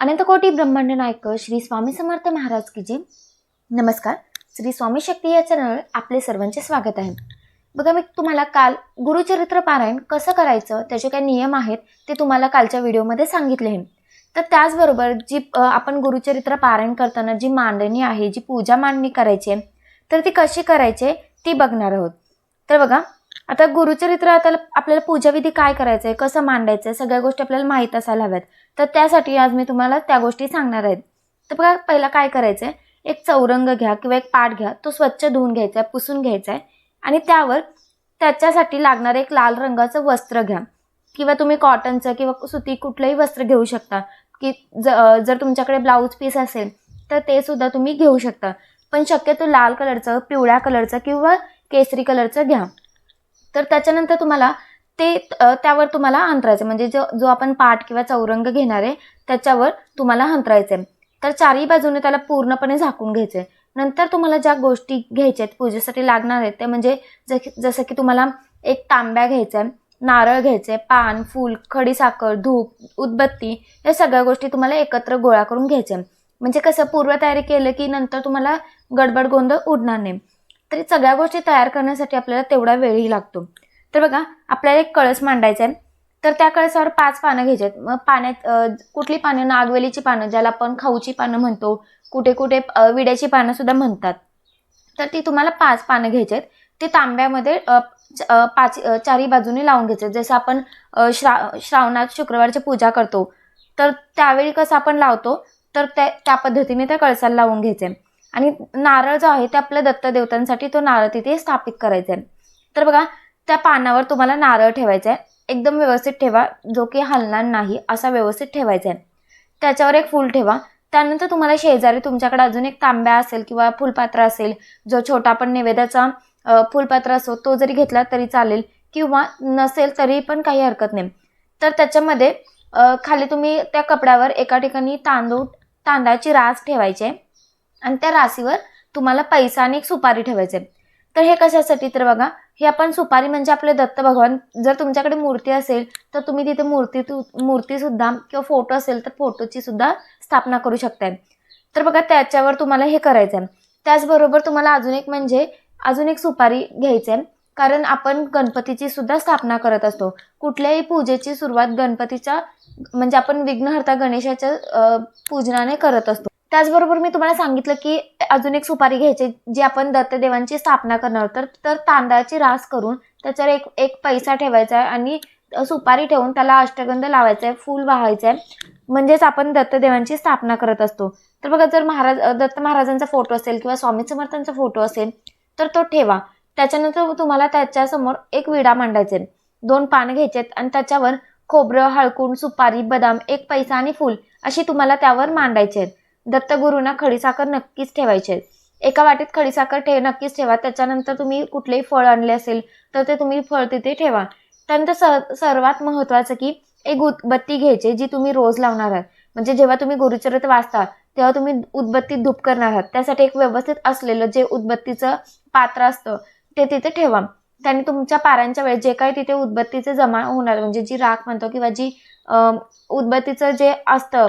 अनंतकोटी ब्रह्मांड नायक श्री स्वामी समर्थ महाराज की जे नमस्कार. श्री स्वामी शक्ती या चॅनल आपले सर्वांचे स्वागत आहे. बघा मी तुम्हाला काल गुरुचरित्र पारायण कसं करायचं त्याचे काही नियम आहेत ते तुम्हाला कालच्या व्हिडिओमध्ये सांगितले आहे तर त्याचबरोबर जी आपण गुरुचरित्र पारायण करताना जी मांडणी आहे जी पूजा मांडणी करायची आहे तर ती कशी करायची ती बघणार आहोत. तर बघा आता गुरुचरित्र आता आपल्याला पूजाविधी काय करायचं आहे कसं मांडायचं आहे सगळ्या गोष्टी आपल्याला माहीत असायला हव्यात. तर त्यासाठी आज मी तुम्हाला त्या गोष्टी सांगणार आहेत तर बघा पहिला काय करायचं आहे एक चौरंग घ्या किंवा एक पाट घ्या. तो स्वच्छ धुवून घ्यायचा आहे पुसून घ्यायचा आहे आणि त्यावर त्याच्यासाठी लागणारं एक लाल रंगाचं वस्त्र घ्या. किंवा तुम्ही कॉटनचं किंवा सुती कुठलंही वस्त्र घेऊ शकता. की ज जर तुमच्याकडे ब्लाऊज पीस असेल तर ते सुद्धा तुम्ही घेऊ शकता. पण शक्यतो लाल कलरचं पिवळ्या कलरचं किंवा केसरी कलरचं घ्या. तर त्याच्यानंतर तुम्हाला ते त्यावर तुम्हाला अंतरायचं म्हणजे जो जो आपण पाठ किंवा चौरंग घेणार आहे त्याच्यावर तुम्हाला अंतरायचं आहे तर चारही बाजूने त्याला पूर्णपणे झाकून घ्यायचं आहे नंतर तुम्हाला ज्या गोष्टी घ्यायच्या आहेत पूजेसाठी लागणार आहेत ते म्हणजे ज- जसं की तुम्हाला एक तांब्या घ्यायचा आहे नारळ घ्यायचे आहे पान फूल खडीसाखर धूप उदबत्ती या सगळ्या गोष्टी तुम्हाला एकत्र गोळा करून घ्यायच्या म्हणजे कसं पूर्वतयारी केलं की नंतर तुम्हाला गडबड गोंधळ उडणार नाही. तरी सगळ्या गोष्टी तयार करण्यासाठी आपल्याला तेवढा वेळही लागतो. तर बघा आपल्याला एक कळस मांडायचा आहे तर त्या कळसावर पाच पानं घ्यायची आहेत मग पाण्यात कुठली पानं? नागवेलीची पानं ज्याला आपण खाऊची पानं म्हणतो. कुठे कुठे विड्याची पानं सुद्धा म्हणतात. तर ती तुम्हाला पाच पानं घ्यायची आहेत ते तांब्यामध्ये पाच चारी बाजूने लावून घ्यायचे जसं आपण श्रा श्रावणात शुक्रवारची पूजा करतो तर त्यावेळी कसं आपण लावतो? तर त्या त्या पद्धतीने त्या कळसाला लावून घ्यायचे आणि नारळ जो आहे ते आपल्या दत्तदेवतांसाठी तो नारळ तिथे स्थापित करायचा आहे. तर बघा त्या पानावर तुम्हाला नारळ ठेवायचा आहे. एकदम व्यवस्थित ठेवा जो की हलणार नाही असा व्यवस्थित ठेवायचा आहे. त्याच्यावर एक फूल ठेवा. त्यानंतर तुम्हाला शेजारी तुमच्याकडे अजून एक तांब्या असेल किंवा फुलपात्र असेल जो छोटा पण नैवेद्याचा फुलपात्र असो तो जरी घेतला तरी चालेल किंवा नसेल तरी पण काही हरकत नाही. तर त्याच्यामध्ये खाली तुम्ही त्या कपड्यावर एका ठिकाणी तांदूळ तांदळाची रास ठेवायची आहे. आणि त्या राशीवर तुम्हाला पैसा आणि एक सुपारी ठेवायचे तर हे कशासाठी? तर बघा हे आपण सुपारी म्हणजे आपले दत्त भगवान जर तुमच्याकडे मूर्ती असेल तर तुम्ही तिथे मूर्ती मूर्तीसुद्धा किंवा फोटो असेल तर फोटोची सुद्धा स्थापना करू शकताय. तर बघा त्याच्यावर तुम्हाला हे करायचं आहे त्याचबरोबर तुम्हाला अजून एक म्हणजे अजून एक सुपारी घ्यायची आहे कारण आपण गणपतीची सुद्धा स्थापना करत असतो. कुठल्याही पूजेची सुरुवात गणपतीच्या म्हणजे आपण विघ्नहर्ता गणेशाच्या पूजनाने करत असतो. त्याचबरोबर मी तुम्हाला सांगितलं की अजून एक सुपारी घ्यायची जी आपण दत्तदेवांची स्थापना करणार तर तर तांदळाची रास करून त्याच्यावर एक एक पैसा ठेवायचा आहे आणि सुपारी ठेवून त्याला अष्टगंध लावायचा आहे फूल वाहायचं आहे. म्हणजेच आपण दत्तदेवांची स्थापना करत असतो. तर बघा जर महाराज दत्त महाराजांचा फोटो असेल किंवा स्वामी समर्थांचा फोटो असेल तर तो ठेवा. त्याच्यानंतर तुम्हाला त्याच्यासमोर एक विडा मांडायचे दोन पानं घ्यायचे आहेत आणि त्याच्यावर खोबरं हळकून सुपारी बदाम एक पैसा आणि फूल अशी तुम्हाला त्यावर मांडायचे आहेत. दत्तगुरूंना खडीसाखर नक्कीच ठेवायचे एका वाटीत खडीसाखर ठेव नक्कीच ठेवा. त्याच्यानंतर तुम्ही कुठलेही फळ आणले असेल तर ते तुम्ही फळ तिथे ठेवा. त्यानंतर स सर्वात महत्त्वाचं की एक उदबत्ती घ्यायची जी तुम्ही रोज लावणार आहात. म्हणजे जेव्हा तुम्ही गुरुचरित वाचता तेव्हा तुम्ही उदबत्ती धूप करणार आहात. त्यासाठी एक व्यवस्थित असलेलं जे उदबत्तीचं पात्र असतं ते तिथे ठेवा. त्याने तुमच्या पारांच्या वेळेस जे काही तिथे उदबत्तीचे जमा होणार म्हणजे जी राख म्हणतो किंवा जी उदबत्तीचं जे असतं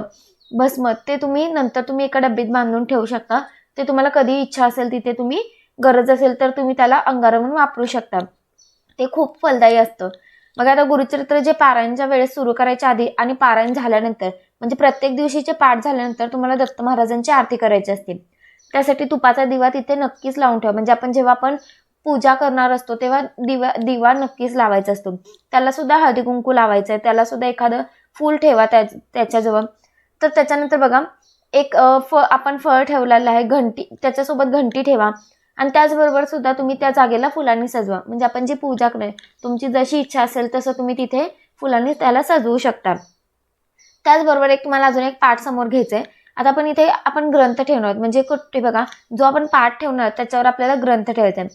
भस्म ते तुम्ही नंतर तुम्ही एका डब्बीत बांधून ठेवू शकता. ते तुम्हाला कधी इच्छा असेल तिथे तुम्ही गरज असेल तर तुम्ही त्याला अंगार म्हणून वापरू शकता. ते खूप फलदायी असतं. मग आता गुरुचरित्र जे पारायणच्या वेळेस सुरू करायच्या आधी आणि पारायण झाल्यानंतर म्हणजे प्रत्येक दिवशीचे पाठ झाल्यानंतर तुम्हाला दत्त महाराजांची आरती करायची असते. त्यासाठी तुपाचा दिवा तिथे नक्कीच लावून ठेवा. म्हणजे आपण जेव्हा आपण पूजा करणार असतो तेव्हा दिवा दिवा नक्कीच लावायचा असतो. त्याला सुद्धा हळदी कुंकू लावायचं आहे त्याला सुद्धा एखादं फूल ठेवा त्या त्याच्याजवळ. तर त्याच्यानंतर बघा एक फ फळ आपण फळ ठेवलेलं आहे घंटी त्याच्यासोबत घंटी ठेवा. आणि त्याचबरोबर सुद्धा तुम्ही त्या जागेला फुलांनी सजवा. म्हणजे आपण जी पूजा करणार तुमची जशी इच्छा असेल तसं तुम्ही तिथे फुलांनी त्याला सजवू शकता. त्याचबरोबर एक मला अजून एक पाठ समोर घ्यायचं आहे आता आपण इथे आपण ग्रंथ ठेवणार आहोत. म्हणजे कुठे बघा जो आपण पाठ ठेवणार त्याच्यावर आपल्याला ग्रंथ ठेवायचा आहे.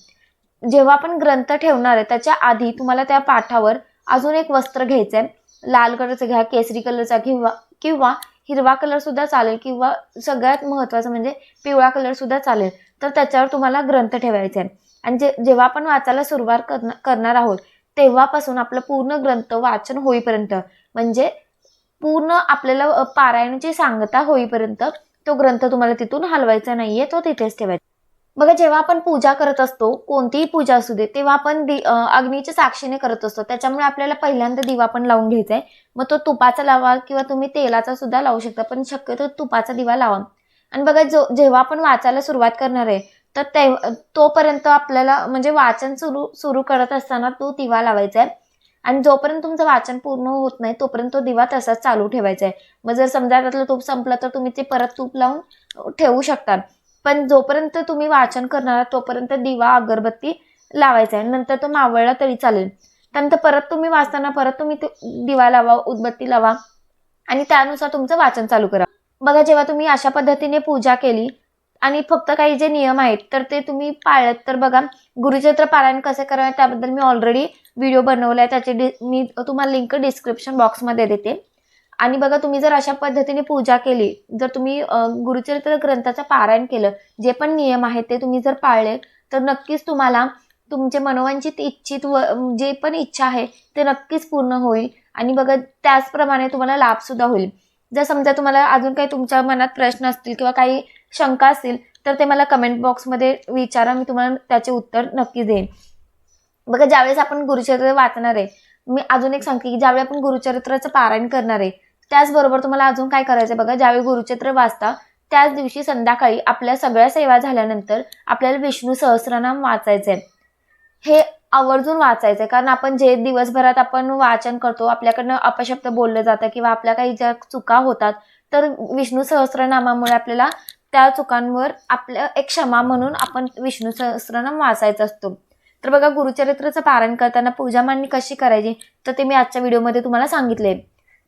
जेव्हा आपण ग्रंथ ठेवणार आहे त्याच्या आधी तुम्हाला त्या पाठावर अजून एक वस्त्र घ्यायचं आहे लाल कलरचं घ्या केसरी कलरचा किंवा किंवा हिरवा कलर सुद्धा चालेल किंवा सगळ्यात महत्त्वाचं म्हणजे पिवळा कलर सुद्धा चालेल. तर त्याच्यावर तुम्हाला ग्रंथ ठेवायचे आहे आणि जे जेव्हा आपण वाचायला सुरुवात करणार करणार आहोत तेव्हापासून आपलं पूर्ण ग्रंथ वाचन होईपर्यंत म्हणजे पूर्ण आपल्याला पारायणची पारायणाची सांगता होईपर्यंत तो ग्रंथ तुम्हाला तिथून हलवायचा नाहीये तो तिथेच ठेवायचा. बघा जेव्हा आपण पूजा करत असतो कोणतीही पूजा असू दे तेव्हा आपण दि अग्नीच्या साक्षीने करत असतो. त्याच्यामुळे आपल्याला पहिल्यांदा दिवा पण लावून घ्यायचा आहे मग तो तुपाचा लावा किंवा तुम्ही तेलाचा सुद्धा लावू शकता पण शक्यतो तुपाचा दिवा लावा. आणि बघा जो जेव्हा आपण वाचायला सुरुवात करणार आहे तर ते तोपर्यंत आपल्याला म्हणजे वाचन सुरू सुरू करत असताना तो दिवा लावायचा आहे आणि जोपर्यंत तुमचं वाचन पूर्ण होत नाही तोपर्यंत तो दिवा तसाच चालू ठेवायचा आहे मग जर समजा त्यातलं तूप संपलं तर तुम्ही ते परत तूप लावून ठेवू शकता. पण जोपर्यंत तुम्ही वाचन करणार आहात, तोपर्यंत दिवा अगरबत्ती लावायचा आहे. नंतर तो मावळला तरी चालेल. त्यानंतर परत तुम्ही वाचताना परत तुम्ही दिवा लावा उदबत्ती लावा आणि त्यानुसार तुमचं वाचन चालू करा. बघा जेव्हा तुम्ही अशा पद्धतीने पूजा केली आणि फक्त काही जे नियम आहेत तर ते तुम्ही पाळत तर बघा गुरुचरित्र पारायण कसे करावे त्याबद्दल मी ऑलरेडी व्हिडिओ बनवला आहे त्याची डि मी तुम्हाला लिंक डिस्क्रिप्शन बॉक्समध्ये देते. आणि बघा तुम्ही जर अशा पद्धतीने पूजा केली जर तुम्ही गुरुचरित्र ग्रंथाचं पारायण केलं जे पण नियम आहेत ते तुम्ही जर पाळले तर नक्कीच तुम्हाला तुमचे मनोवांचित इच्छित व जे पण इच्छा आहे ते नक्कीच पूर्ण होईल. आणि बघा त्याचप्रमाणे तुम्हाला लाभसुद्धा होईल. जर समजा तुम्हाला अजून काही तुमच्या मनात प्रश्न असतील किंवा काही शंका असतील तर ते मला कमेंट बॉक्समध्ये विचारा मी तुम्हाला त्याचे उत्तर नक्की देईन. बघा ज्यावेळेस आपण गुरुचरित्र वाचणार आहे मी अजून एक सांगते की ज्यावेळी आपण गुरुचरित्राचं पारायण करणार आहे त्याचबरोबर तुम्हाला अजून काय करायचं बघा ज्यावेळी गुरुचित्र वाचता त्याच दिवशी संध्याकाळी आपल्या सगळ्या सेवा झाल्यानंतर आपल्याला विष्णू सहस्रनाम वाचायचं आहे हे आवर्जून वाचायचं आहे कारण आपण जे दिवसभरात आपण वाचन करतो आपल्याकडनं अपशब्द बोललं जातं किंवा आपल्या काही ज्या चुका होतात तर विष्णू सहस्रनामामुळे आपल्याला त्या चुकांवर आपल्या एक क्षमा म्हणून आपण विष्णू सहस्रनाम वाचायचं असतो. तर बघा गुरुचरित्राचं पारण करताना पूजा मांडणी कशी करायची तर ते मी आजच्या व्हिडिओमध्ये तुम्हाला सांगितले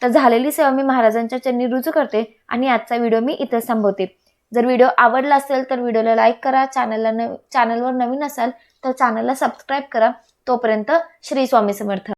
तर झालेली सेवा मी महाराजांच्या चरणी रुजू करते आणि आजचा व्हिडिओ मी इथं थांबवते जर व्हिडिओ आवडला असेल तर व्हिडिओला लाईक करा चॅनलला न चॅनलवर नवीन असाल तर चॅनलला सबस्क्राईब करा. तोपर्यंत श्री स्वामी समर्थ.